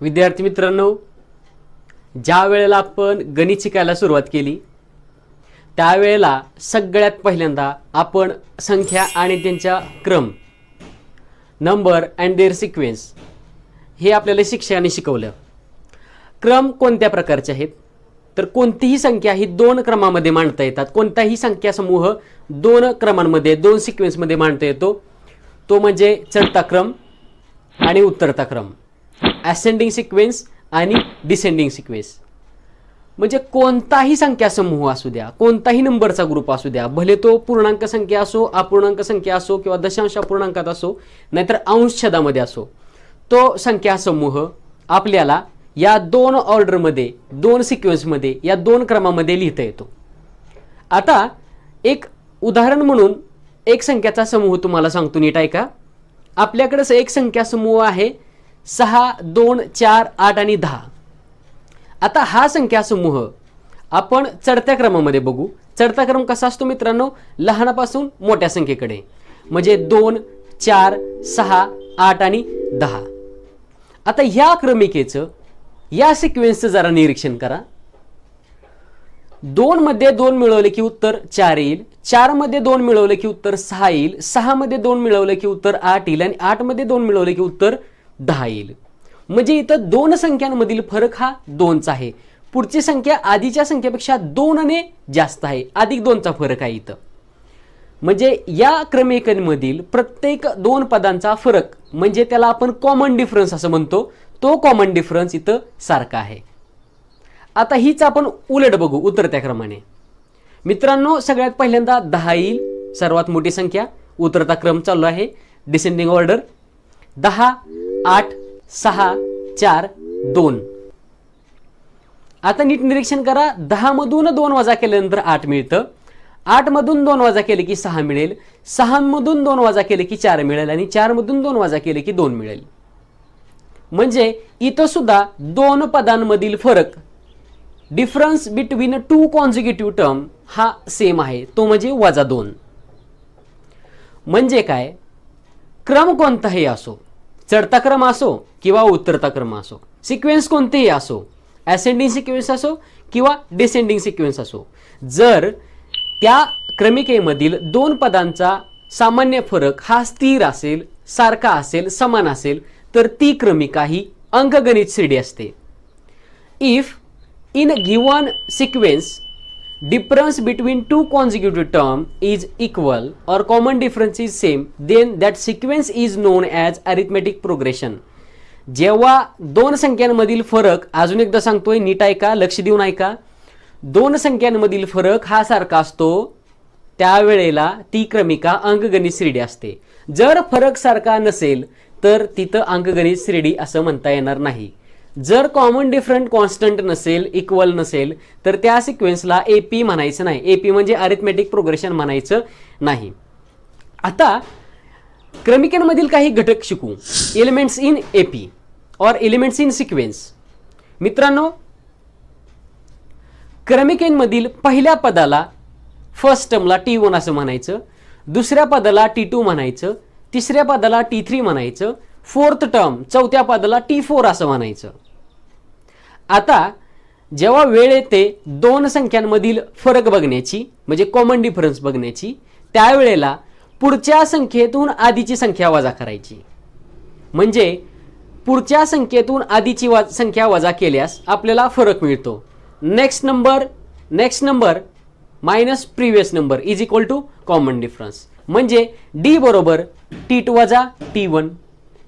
विद्यार्थी मित्रांनो ज्या वेळेला आपण गणित शिकायला सुरुवात केली त्यावेळेला सगळ्यात पहिल्यांदा आपण संख्या आणि त्यांच्या क्रम नंबर अँड देअर सिक्वेन्स हे आपल्याला शिक्षकाने शिकवलं. क्रम कोणत्या प्रकारचे आहेत? तर कोणतीही संख्या ही दोन क्रमामध्ये मांडता येतात. कोणताही संख्या समूह दोन क्रमांमध्ये दोन सिक्वेन्समध्ये मांडता येतो. तो म्हणजे चढता क्रम आणि उत्तरता क्रम. ॲसेंडिंग सिक्वेन्स आणि डिसेंडिंग सिक्वेन्स म्हणजे कोणताही संख्या समूह असू द्या कोणताही नंबरचा ग्रुप असू द्या भले तो पूर्णांक संख्या असो अपूर्णांक संख्या असो किंवा दशांश अपूर्णांकात असो नाहीतर अंश छदामध्ये असो तो संख्या समूह आपल्याला या दोन ऑर्डरमध्ये दोन सिक्वेन्समध्ये या दोन क्रमामध्ये लिहिता येतो. आता एक उदाहरण म्हणून एक संख्याचा समूह तुम्हाला सांगतो नीट ऐका. आपल्याकडंच एक संख्या समूह आहे सहा दोन चार आठ आणि दहा. आता हा संख्या समूह आपण चढत्या क्रमामध्ये बघू. चढता क्रम कसा असतो मित्रांनो? लहानापासून मोठ्या संख्येकडे. म्हणजे दोन चार सहा आठ आणि दहा. आता या क्रमिकेचं या सिक्वेन्सचं जरा निरीक्षण करा. दोन मध्ये दोन मिळवले की उत्तर चार येईल. चारमध्ये दोन मिळवले की उत्तर सहा येईल. सहा मध्ये दोन मिळवले की उत्तर आठ येईल. आणि आठमध्ये दोन मिळवले की उत्तर दहा येईल. म्हणजे इथं दोन संख्यांमधील फरक हा दोनचा आहे. पुढची संख्या आधीच्या संख्येपेक्षा दोनने जास्त आहे. अधिक दोनचा फरक आहे इथं. म्हणजे या क्रमेकांमधील प्रत्येक दोन पदांचा फरक म्हणजे त्याला आपण कॉमन डिफरन्स असं म्हणतो तो कॉमन डिफरन्स इथं सारखा आहे. आता हीच आपण उलट बघू उतरत्या क्रमाने मित्रांनो सगळ्यात पहिल्यांदा दहा येईल सर्वात मोठी संख्या उतरता क्रम चालू आहे डिसेंडिंग ऑर्डर दहा आठ सहा चार दोन. आता नीट निरीक्षण करा. दहा मधून दोन वजा केल्यानंतर आठ मिळतं. आठमधून दोन वजा केले की सहा मिळेल. सहामधून दोन वजा केले की चार मिळेल आणि चारमधून दोन वजा केले की दोन मिळेल. म्हणजे इथं सुद्धा दोन पदांमधील फरक difference between two consecutive term हा सेम आहे. तो म्हणजे वजा दोन. म्हणजे काय? क्रम कोणताही असो. चढता क्रम असो किंवा उतरता क्रम असो सिक्वेन्स कोणतेही असो ॲसेंडिंग सिक्वेन्स असो किंवा डिसेंडिंग सिक्वेन्स असो जर त्या क्रमिकेमधील दोन पदांचा सामान्य फरक हा स्थिर असेल सारखा असेल समान असेल तर ती क्रमिका ही अंकगणित श्रेणी असते. If in given sequence difference between two consecutive term is equal or common difference is same then that sequence is known as arithmetic progression जेव्हा दोन संख्यांमधील फरक अजून एकदा सांगतोय नीट ऐका लक्ष देऊन ऐका दोन संख्यांमधील फरक हा सारखा असतो त्यावेळेला ती क्रमिका अंकगणित श्रेणी असते जर फरक सारखा नसेल तर तिथं अंकगणित श्रेणी असं म्हणता येणार नाही जर कॉमन डिफरंट कॉन्स्टंट नसेल इक्वल नसेल तर त्या सिक्वेन्सला ए पी म्हणायचं नाही. ए पी म्हणजे अरिथमेटिक प्रोग्रेशन म्हणायचं नाही. आता क्रमिकेनमधील काही घटक शिकू. Elements in A P or elements in sequence मित्रांनो क्रमिकेनमधील पहिल्या पदाला फर्स्ट टर्मला टी वन असं म्हणायचं दुसऱ्या पदाला टी टू म्हणायचं तिसऱ्या पदाला टी थ्री म्हणायचं फोर्थ टर्म चौथ्या पदाला टी फोर असं म्हणायचं. आता जेव्हा वेळ येते दोन संख्यांमधील फरक बघण्याची म्हणजे कॉमन डिफरन्स बघण्याची त्यावेळेला पुढच्या संख्येतून आधीची संख्या वजा करायची. म्हणजे पुढच्या संख्येतून आधीची वा संख्या वजा केल्यास आपल्याला फरक मिळतो. Next number next number minus previous number is equal to common difference म्हणजे डी बरोबर टी टू वजा टी वन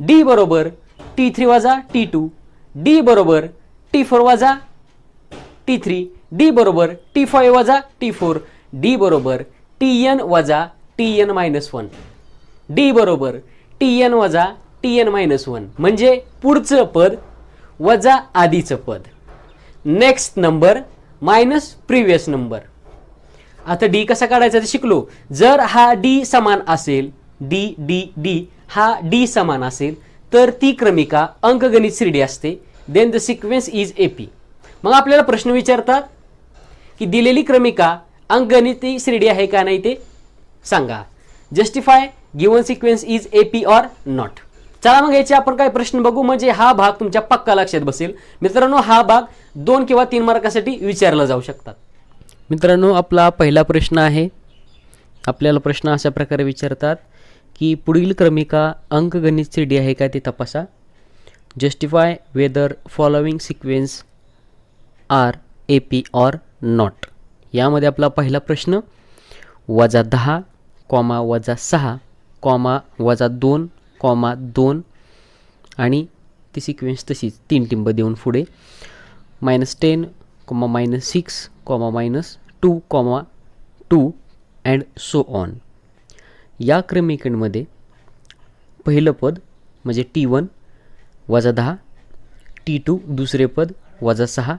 डी बरोबर टी थ्री वजा टी टू डी बरोबर टी फोर वजा टी थ्री डी बरोबर टी फाईव्ह वजा टी फोर डी बरोबर टी एन वजा T N minus one D बरोबर टी एन वजा टी एन मायनस वन म्हणजे पुढचं पद वजा आधीचं पद. Next number minus previous number आता डी कसा काढायचा ते शिकलो. जर हा डी समान असेल डी डी डी हा डी समान असेल तर ती क्रमिका अंकगणित श्रीडी असते. Then the sequence is A P मग आपल्याला प्रश्न विचारतात की दिलेली क्रमिका अंकगणिती श्रेणी आहे का नाही ते सांगा. Justify given sequence is A P or not चला मग याचे आपण काय प्रश्न बघू. म्हणजे हा भाग तुमच्या पक्का लक्षात बसेल. मित्रांनो हा भाग दोन किंवा तीन मार्कासाठी विचारला जाऊ शकतात. मित्रांनो आपला पहिला प्रश्न आहे. आपल्याला प्रश्न अशा प्रकारे विचारतात की पुढील क्रमिका अंकगणित सी डी आहे का ते तपासा. Justify whether following sequence are A P not. Not यामध्ये आपला पहिला प्रश्न वजा दहा कॉमा वजा सहा कॉमा वजा दोन कॉमा दोन आणि ती सिक्वेन्स तशीच तीन टिंब देऊन पुढे. Minus ten comma minus six comma minus two comma two and so on या क्रमिकांमध्ये पहिलं पद म्हणजे टी वन वजा दहा टी टू दुसरे पद वजा सहा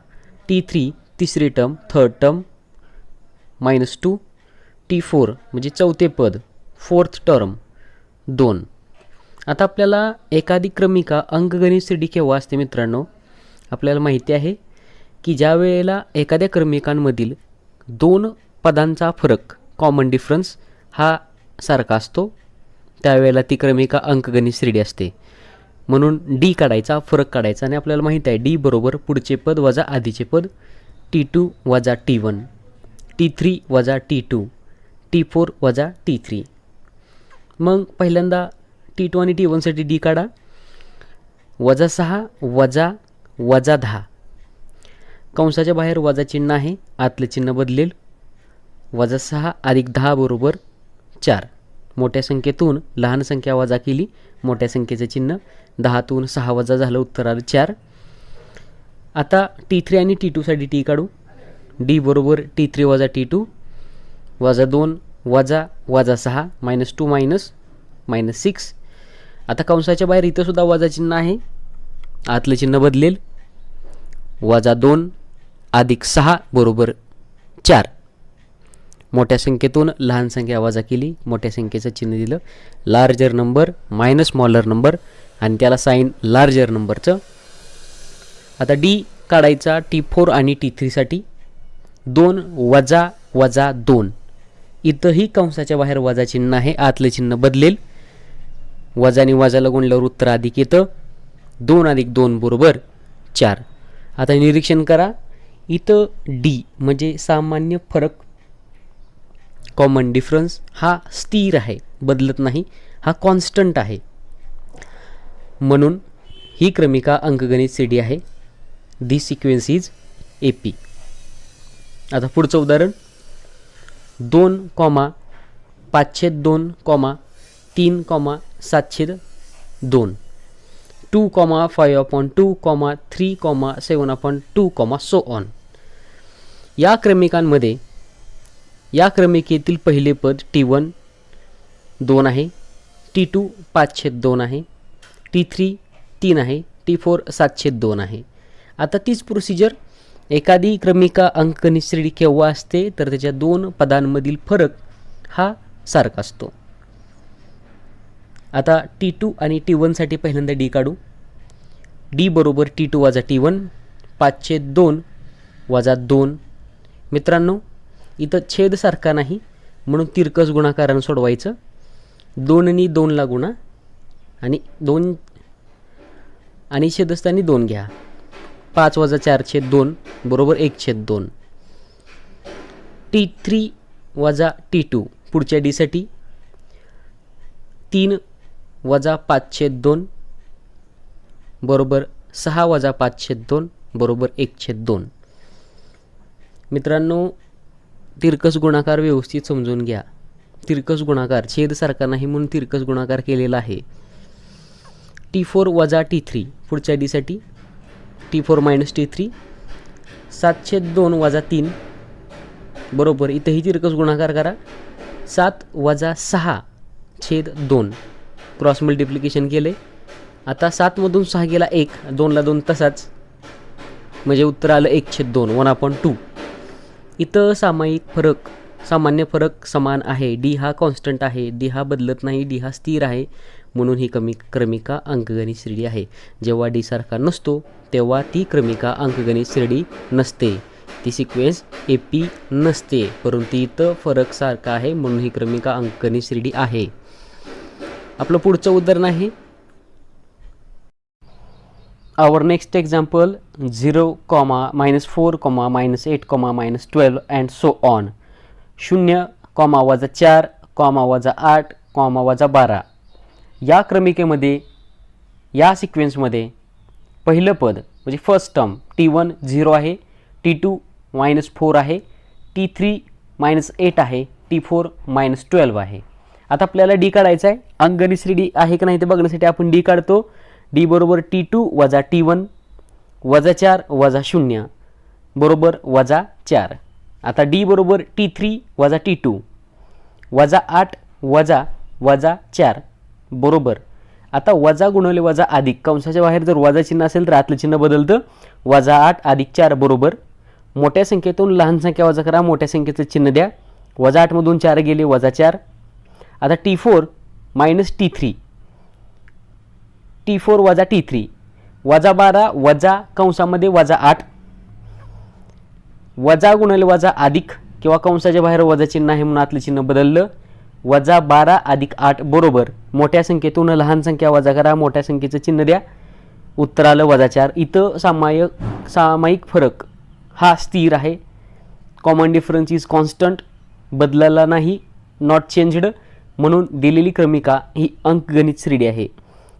टी थ्री तिसरे term third term minus two T four म्हणजे चौथे पद फोर्थ टर्म दोन. आता आपल्याला एखादी क्रमिका अंकगणित सी डी केव्हा असते मित्रांनो? आपल्याला माहिती आहे की ज्या वेळेला एखाद्या क्रमिकांमधील दोन पदांचा फरक कॉमन डिफरन्स हा सारखा असतो त्यावेळेला ती क्रमिका अंकगणित श्रेणी असते. म्हणून डी काढायचा फरक काढायचा आणि आपल्याला माहीत आहे डी बरोबर पुढचे पद वजा आधीचे पद टी टू वजा टी वन टी थ्री वजा टी टू टी फोर वजा टी थ्री मग पहिल्यांदा टी टू आणि टी वनसाठी डी काढा. वजा सहा वजा वजा दहा. कंसाच्या बाहेर वजा चिन्ह आहे आतलं चिन्ह बदलेल. वजा सहा अधिक दहा बरोबर चार. मोठ्या संख्येतून लहान संख्या वजा केली. मोठ्या संख्येचं चिन्ह दहातून सहा वजा झालं उत्तर आलं चार. आता टी थ्री आणि टी टूसाठी टी काढू. डी बरोबर टी थ्री वजा टी टू वजा दोन वजा वजा सहा minus two minus minus six आता कंसाच्या बाहेर इथंसुद्धा वजा चिन्ह आहे. आतलं चिन्ह बदलेल. वजा दोन अधिक सहा बरोबर चार. मोठ्या संख्येतून लहान संख्या वजा केली. मोठ्या संख्येचं चिन्ह दिलं. Larger number minus smaller number आणि त्याला साईन लार्जर नंबरचं आता डी काढायचा टी फोर आणि टी थ्रीसाठी दोन वजा वजा दोन. इथंही कंसाच्या बाहेर वजा चिन्ह आहे. आतलं चिन्ह बदलेल. वजाने वजाला गुणल्यावर उत्तर अधिक येतं. दोन अधिक दोन बरोबर चार. आता निरीक्षण करा. इथं डी म्हणजे सामान्य फरक कॉमन डिफरन्स हा स्थिर आहे बदलत नाही हा कॉन्स्टंट आहे. म्हणून ही क्रमिका अंकगणित सी डी आहे. The sequence is A P आता पुढचं उदाहरण. दोन कॉमा पाचशे दोन कॉमा तीन कॉमा सातशे दोन. Two comma five upon two comma three comma seven upon two comma so on. या क्रमिकांमध्ये या क्रमिकेतील पहिले पद टी वन दोन आहे. टी टू पाचशे दोन आहे. टी थ्री तीन आहे. टी फोर सातशे दोन आहे. आता तीच प्रोसिजर एखादी क्रमिका अंकगणित श्रेणी केव्हा असते तर त्याच्या दोन पदांमधील फरक हा सारखा असतो. आता टी टू आणि टी वनसाठी पहिल्यांदा डी काढू. डी बरोबर टी टू वजा टी वन पाचशे दोन वजा दोन. मित्रांनो इथं छेद सारखा नाही म्हणून तिरकस गुणाकारानं सोडवायचं. दोननी दोनला गुणा आणि दोन आणि छेदस्थानी दोन घ्या. पाच वजा चार छेद दोन बरोबर एक छेद दोन. टी थ्री वजा टी टू पुढच्या डीसाठी तीन वजा पाच छेद दोन बरोबर सहा वजा पाच छेद दोन बरोबर एक छेद दोन. मित्रांनो तिरकस गुणाकार व्यवस्थित समजून घ्या. तिरकस गुणाकार छेद सारखा नाही म्हणून तिरकस गुणाकार केलेला आहे. टी फोर वजा टी थ्री पुढच्या डीसाठी T four minus T three सातशे दोन वजा तीन. बरोबर इथंही तिरकस गुणाकार करा. सात वजा सहा छेद दोन. क्रॉस मल्टिप्लिकेशन केले. आता सातमधून सहा गेला एक दोनला दोन तसाच. म्हणजे उत्तर आलं एक छेद दोन वन अपॉन टू इथं सामायिक फरक सामान्य फरक समान आहे. डी हा कॉन्स्टंट आहे डी हा बदलत नाही डी हा स्थिर आहे म्हणून ही कमी क्रमिका अंकगणित श्रेणी आहे. जेव्हा डी सारखा नसतो तेव्हा ती क्रमिका अंकगणित श्रेणी नसते. ती सिक्वेन्स ए पी नसते परंतु इथं फरक सारखा आहे म्हणून ही क्रमिका अंकगणित श्रेणी आहे. आपलं पुढचं उदाहरण आहे. Our next example 0 comma minus 4 comma minus 8 comma minus 12 and so on. शून्य कॉमा वजा चार कॉमा वजा आठ कॉमा वजा बारा. या क्रमिकेमध्ये या सिक्वेन्समध्ये पहिलं पद म्हणजे first term T one zero आहे टी टू मायनस फोर आहे टी थ्री मायनस एट आहे टी फोर मायनस ट्वेल्व आहे. आता आपल्याला डी काढायचं आहे अंगणिश्री डी आहे का नाही ते बघण्यासाठी आपण डी काढतो. डी बरोबर टी टू वजा टी वन वजा चार वजा शून्य बरोबर वजा चार. आता डी बरोबर टी थ्री वजा टी टू वजा आठ वजा वजा चार बरोबर. आता वजा गुणवले वजा अधिक. कंसाच्या बाहेर जर वजा चिन्ह असेल तर आतलं चिन्ह बदलतं. वजा आठ अधिक चार बरोबर. मोठ्या संख्येतून लहान संख्या वजा करा. मोठ्या संख्येचं चिन्ह द्या. वजा आठमधून चार गेले वजा चार. आता T four minus T three. T four वजा टी थ्री. वजा बारा वजा कंसामध्ये वजा आठ. वजा गुणले वजा अधिक किंवा कंसाच्या बाहेर वजा चिन्ह आहे म्हणून आतलं चिन्ह बदललं. वजा बारा अधिक आठ बरोबर. मोठ्या संख्येतून लहान संख्या वजा करा मोठ्या संख्येचं चिन्ह द्या. उत्तर आलं वजा चार. इथं सामायिक सामायिक फरक हा स्थिर आहे. कॉमन डिफरन्स इज कॉन्स्टंट बदलला नाही. नॉट चेंज्ड म्हणून दिलेली क्रमिका ही अंकगणित श्रेणी आहे.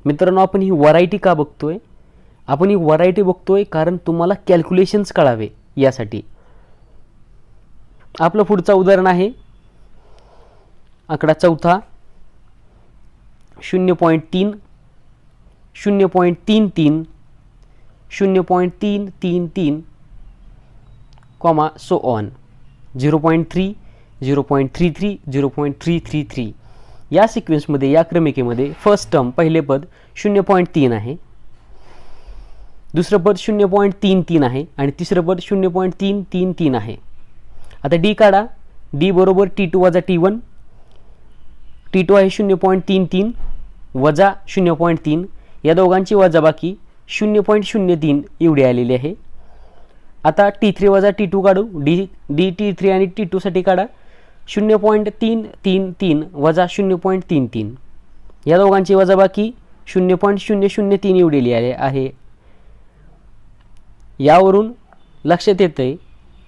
मित्रांनो आपण ही व्हरायटी का बघतोय? आपण ही व्हरायटी बघतोय कारण तुम्हाला कॅल्क्युलेशन्स कळावे यासाठी. आपलं पुढचं उदाहरण आहे. आकडा चौथा. शून्य पॉईंट तीन. शून्य पॉईंट तीन तीन. शून्य पॉईंट तीन तीन तीन. Comma so on zero point three zero point three three zero point three three three या सिक्वेन्समध्ये या क्रमिकेमध्ये फर्स्ट टर्म पहिले पद शून्य पॉईंट तीन आहे. दुसरं पद शून्य पॉईंट तीन तीन आहे आणि तिसरं पद शून्य पॉईंट तीन तीन तीन आहे. आता डी काढा. डी बरोबर टी टू वजा टी वन टी टू आहे शून्य पॉईंट तीन तीन वजा शून्य पॉईंट तीन. या दोघांची वजाबाकी शून्य पॉईंट शून्य तीन एवढी आलेली आहे. आता टी थ्री वजा टी टू काढू. डी डी टी थ्री आणि टी टूसाठी काढा. शून्य पॉईंट तीन तीन तीन वजा शून्य पॉईंट तीन तीन. या दोघांची वजाबाकी शून्य पॉईंट शून्य शून्य तीन एवढी लिहिली आहे. यावरून लक्षात येतं आहे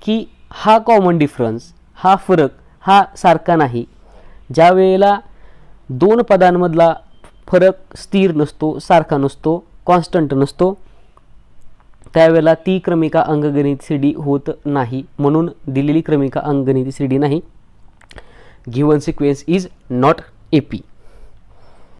की हा कॉमन डिफरन्स हा फरक हा सारखा नाही. ज्या वेळेला दोन पदांमधला फरक स्थिर नसतो सारखा नसतो कॉन्स्टंट नसतो त्यावेळेला ती क्रमिका अंकगणित सी डी होत नाही. म्हणून दिलेली क्रमिका अंकगणित सी डी नाही. Given sequence is not A P